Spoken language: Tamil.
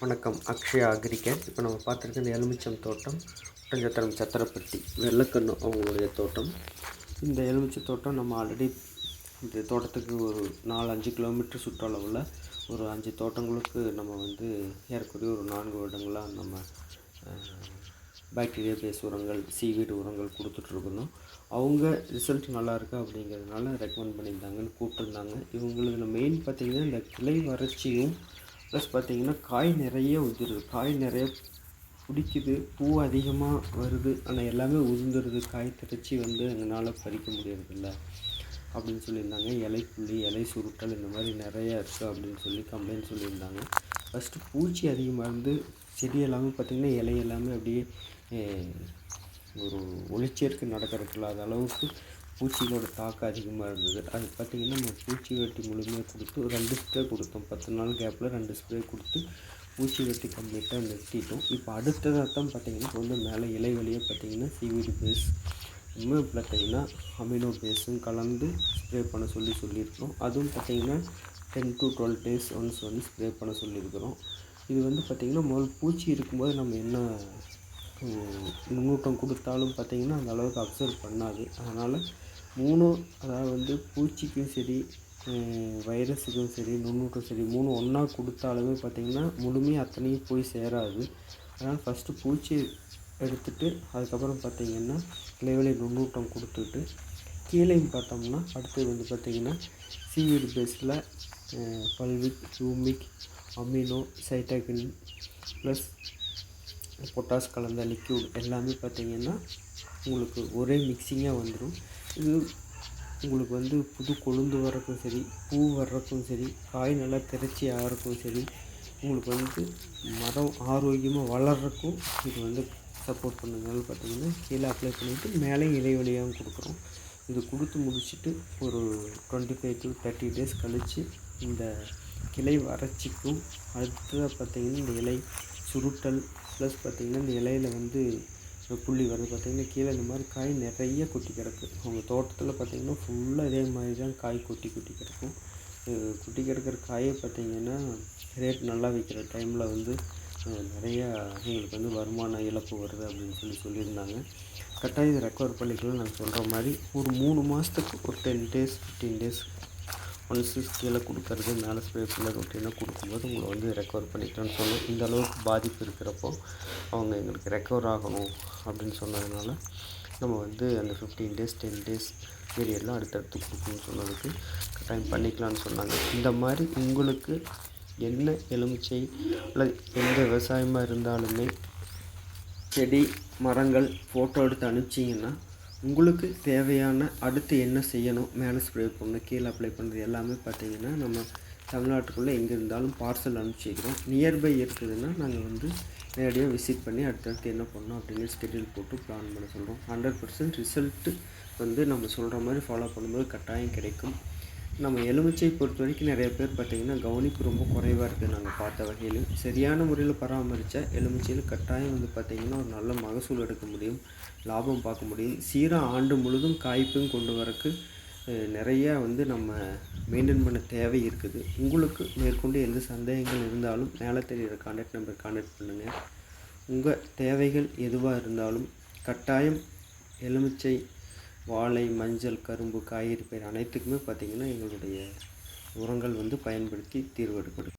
வணக்கம். அக்ஷயா அக்ரிகேட் இப்போ நம்ம பார்த்துருக்க இந்த எலுமிச்சம் தோட்டம் ஒட்டஞ்சத்திரம் சத்திரப்பட்டி வெள்ளக்கண்ணு அவங்களுடைய தோட்டம். இந்த எலுமிச்சை தோட்டம் நம்ம ஆல்ரெடி இந்த தோட்டத்துக்கு ஒரு நாலு அஞ்சு கிலோமீட்டர் சுற்றளவில் ஒரு அஞ்சு தோட்டங்களுக்கு நம்ம வந்து ஏறக்குறைய ஒரு நான்கு வருடங்களாக நம்ம பாக்டீரியா பேஸ் உரங்கள் சீவீடு உரங்கள் கொடுத்துட்ருக்கணும் அவங்க ரிசல்ட் நல்லா இருக்கா அப்படிங்கிறதுனால ரெக்கமெண்ட் பண்ணியிருந்தாங்கன்னு கூப்பிட்டுருந்தாங்க. இவங்களுக்கு மெயின் பார்த்திங்கன்னா இந்த கிளை வறட்சியும் ப்ளஸ் பார்த்திங்கன்னா காய் நிறைய உதிருது. காய் நிறைய பிடிக்குது பூ அதிகமாக வருது. ஆனால் எல்லாமே உதிர்ந்துருது. காய் திரைச்சி வந்து எங்களால் பறிக்க முடியறதில்ல அப்படின்னு சொல்லியிருந்தாங்க. இலை இலை சுருட்டல் இந்த மாதிரி நிறையா இருக்குது அப்படின்னு சொல்லி கம்ப்ளைண்ட் சொல்லியிருந்தாங்க. ஃபஸ்ட்டு பூச்சி அதிகமாக இருந்து செடி எல்லாமே பார்த்திங்கன்னா இலை எல்லாமே அப்படியே ஒரு ஒளிச்சேர்க்கை நடக்கிறதுக்கு இல்லாத அளவுக்கு பூச்சிகளோட தாக்கம் அதிகமாக இருந்தது. அது பார்த்திங்கன்னா நம்ம பூச்சி வெட்டி முழுமையாக கொடுத்து ஒரு ரெண்டு ஸ்ப்ரே கொடுத்தோம். பத்து நாள் கேப்பில் ரெண்டு ஸ்ப்ரே கொடுத்து பூச்சி வெட்டி கம்ப்ளீட்டாக நிறுத்திட்டோம். இப்போ அடுத்ததாக தான் பார்த்திங்கன்னா வந்து மேலே இலை வழியாக பார்த்திங்கன்னா சிவிடி பேஸ் இன்னும் பார்த்திங்கன்னா அமினோ பேஸும் கலந்து ஸ்ப்ரே பண்ண சொல்லி சொல்லியிருக்கோம் அதுவும் பார்த்திங்கன்னா ten to twelve days once வந்து ஸ்ப்ரே பண்ண சொல்லியிருக்கிறோம். இது வந்து பார்த்திங்கன்னா முதல் பூச்சி இருக்கும்போது நம்ம என்ன நுண்ணூட்டம் கொடுத்தாலும் பார்த்திங்கன்னா அந்த அளவுக்கு அப்சர்வ் பண்ணாது. அதனால் மூணு அதாவது வந்து பூச்சிக்கும் சரி வைரஸுக்கும் சரி நுண்ணூட்டம் சரி மூணு ஒன்றா கொடுத்தாலுமே பார்த்திங்கன்னா முழுமையாக அத்தனையும் போய் சேராது. அதனால் ஃபஸ்ட்டு பூச்சி எடுத்துட்டு அதுக்கப்புறம் பார்த்திங்கன்னா இலைவெளி நுண்ணூட்டம் கொடுத்துட்டு கீழேயும் பார்த்தோம்னா அடுத்தது வந்து பார்த்திங்கன்னா சீவீடு பேஸில் fulvic humic amino cytokinin plus potash கலந்த லிக்யூட் எல்லாமே பார்த்திங்கன்னா உங்களுக்கு ஒரே மிக்சிங்காக வந்துடும் இது உங்களுக்கு வந்து புது கொழுந்து வர்றதுக்கும் சரி பூ வர்றதுக்கும் சரி காய் நல்லா திரச்சி ஆகிறக்கும் சரி உங்களுக்கு வந்து மரம் ஆரோக்கியமாக வளர்கிறக்கும் இது வந்து சப்போர்ட் பண்ணுறதுனால பார்த்திங்கன்னா கீழே அப்ளை பண்ணிவிட்டு மேலே இலைவெளியாகவும் கொடுக்குறோம். இது கொடுத்து முடிச்சுட்டு ஒரு twenty five to thirty days கழித்து இந்த கிளை வறட்சிக்கும் அடுத்ததாக பார்த்திங்கன்னா இந்த இலை சுருட்டல் ப்ளஸ் பார்த்திங்கன்னா இந்த இலையில் வந்து புள்ளி வருது பார்த்திங்கன்னா கீழே இந்த மாதிரி காய் நிறைய கொட்டி கிடக்கு. அவங்க தோட்டத்தில் பார்த்திங்கன்னா ஃபுல்லாக இதே மாதிரி தான் காய் கொட்டி கொட்டி கிடக்கும். கொட்டி கிடக்கிற காயை பார்த்திங்கன்னா ரேட் நல்லா விற்கிற டைமில் வந்து நிறையா எங்களுக்கு வந்து வருமான இழப்பு வருது அப்படின்னு சொல்லி சொல்லியிருந்தாங்க. கட்டாயம் இதை ரெக்கவர் பண்ணிக்கலாம் நாங்கள் சொல்கிற மாதிரி ஒரு மூணு மாதத்துக்கு ஒரு ten days fifteen days once கீழே கொடுக்கறது மேலே ஸ்ப்ரே பண்ண ரொட்டீனாக கொடுக்கும்போது உங்களை வந்து ரெக்கவர் பண்ணிக்கலாம்னு சொன்னோம் இந்த அளவுக்கு பாதிப்பு இருக்கிறப்போ அவங்க எங்களுக்கு ரெக்கவர் ஆகணும் அப்படின்னு சொன்னதுனால நம்ம வந்து அந்த ஃபிஃப்டீன் டேஸ் டென் டேஸ் பீரியட்லாம் அடுத்தடுத்து கொடுக்கணும்னு சொன்னதுக்கு கட்டாயம் பண்ணிக்கலாம்னு சொன்னாங்க. இந்த மாதிரி உங்களுக்கு என்ன எலுமிச்சை அல்லது எந்த விவசாயமாக இருந்தாலுமே செடி மரங்கள் ஃபோட்டோ எடுத்து அனுப்பிச்சிங்கன்னா உங்களுக்கு தேவையான அடுத்து என்ன செய்யணும் மேனஸ் ஸ்ப்ரே பண்ணணும் கீழே அப்ளை பண்ணுறது எல்லாமே பார்த்திங்கன்னா நம்ம தமிழ்நாட்டுக்குள்ளே எங்கே இருந்தாலும் பார்சல் அனுப்பிச்சிக்கிறோம் நியர்பை இருக்குதுன்னா நாங்கள் வந்து நேரடியாக விசிட் பண்ணி அடுத்தடுத்து என்ன பண்ணோம் அப்படின்னு ஸ்கெடியூல் போட்டு பிளான் பண்ண சொல்கிறோம் ஹண்ட்ரட் பர்சன்ட் ரிசல்ட்டு வந்து நம்ம சொல்கிற மாதிரி ஃபாலோ பண்ணும்போது கட்டாயம் கிடைக்கும். நம்ம எலுமிச்சை பொறுத்த வரைக்கும் நிறைய பேர் பார்த்திங்கன்னா கவனிப்பு ரொம்ப குறைவாக இருக்குது நாங்கள் பார்த்த வகையில் சரியான முறையில் பராமரித்தா எலுமிச்சையில் கட்டாயம் வந்து பார்த்திங்கன்னா ஒரு நல்ல மகசூல் எடுக்க முடியும் லாபம் பார்க்க முடியும். சீராக ஆண்டு முழுதும் காய்ப்பும் கொண்டு வரக்கு நிறையா வந்து நம்ம மெயின்டைன் பண்ண தேவை இருக்குது. உங்களுக்கு மேற்கொண்டு எந்த சந்தேகங்கள் இருந்தாலும் மேலே தெரிகிற கான்டாக்ட் நம்பர் கான்டாக்ட் பண்ணுங்கள் உங்கள் தேவைகள் எதுவாக இருந்தாலும் கட்டாயம் எலுமிச்சை வாழை மஞ்சள் கரும்பு காய்கறி பயிர் அனைத்துக்குமே பார்த்திங்கன்னா எங்களுடைய உரங்கள் வந்து பயன்படுத்தி தீர்வு எடுக்கணும்